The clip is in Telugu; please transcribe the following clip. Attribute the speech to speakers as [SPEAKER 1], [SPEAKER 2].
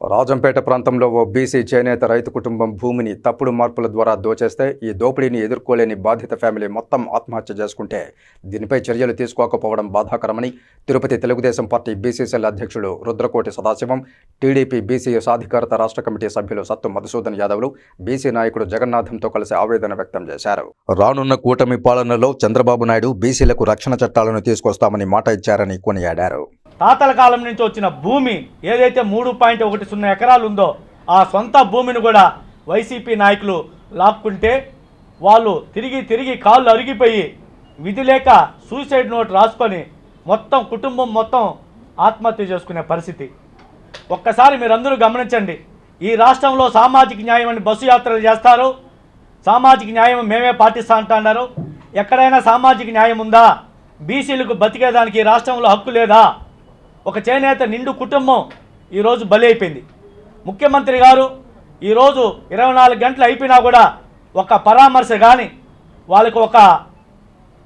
[SPEAKER 1] రాజంపేట ప్రాంతంలో ఓ బీసీ చేనేత రైతు కుటుంబం భూమిని తప్పుడు మార్పుల ద్వారా దోచేస్తే ఈ దోపిడీని ఎదుర్కోలేని బాధిత ఫ్యామిలీ మొత్తం ఆత్మహత్య చేసుకుంటే దీనిపై చర్యలు తీసుకోకపోవడం బాధాకరమని తిరుపతి తెలుగుదేశం పార్టీ బీసీసీఎల్ అధ్యక్షుడు రుద్రకోటి సదాశివం టీడీపీ బీసీ సాధికారత రాష్ట్ర కమిటీ సభ్యులు సత్తు మధుసూదన్ యాదవ్లు బీసీ నాయకుడు జగన్నాథంతో కలిసి ఆవేదన వ్యక్తం చేశారు. రానున్న కూటమి పాలనలో చంద్రబాబు నాయుడు బీసీలకు రక్షణ చట్టాలను తీసుకొస్తామని మాట ఇచ్చారని కొనియాడారు.
[SPEAKER 2] తాతల కాలం నుంచి వచ్చిన భూమి ఏదైతే మూడు పాయింట్ ఒకటి సున్నా ఎకరాలు ఉందో ఆ సొంత భూమిని కూడా వైసీపీ నాయకులు లాక్కుంటే వాళ్ళు తిరిగి తిరిగి కాళ్ళు అరిగిపోయి విధి లేక సూసైడ్ నోట్ రాసుకొని మొత్తం కుటుంబం మొత్తం ఆత్మహత్య చేసుకునే పరిస్థితి. ఒక్కసారి మీరందరూ గమనించండి. ఈ రాష్ట్రంలో సామాజిక న్యాయం అని బస్సు యాత్రలు చేస్తారు. సామాజిక న్యాయం మేమే పాటిస్తా అంటున్నారు ఎక్కడైనా సామాజిక న్యాయం ఉందా? బీసీలకు బతికేదానికి ఈ రాష్ట్రంలో హక్కు లేదా? ఒక చేనేత నిండు కుటుంబం ఈరోజు బలి అయిపోయింది. ముఖ్యమంత్రి గారు ఈరోజు ఇరవై నాలుగు గంటలు అయిపోయినా కూడా ఒక పరామర్శ కానీ వాళ్ళకు ఒక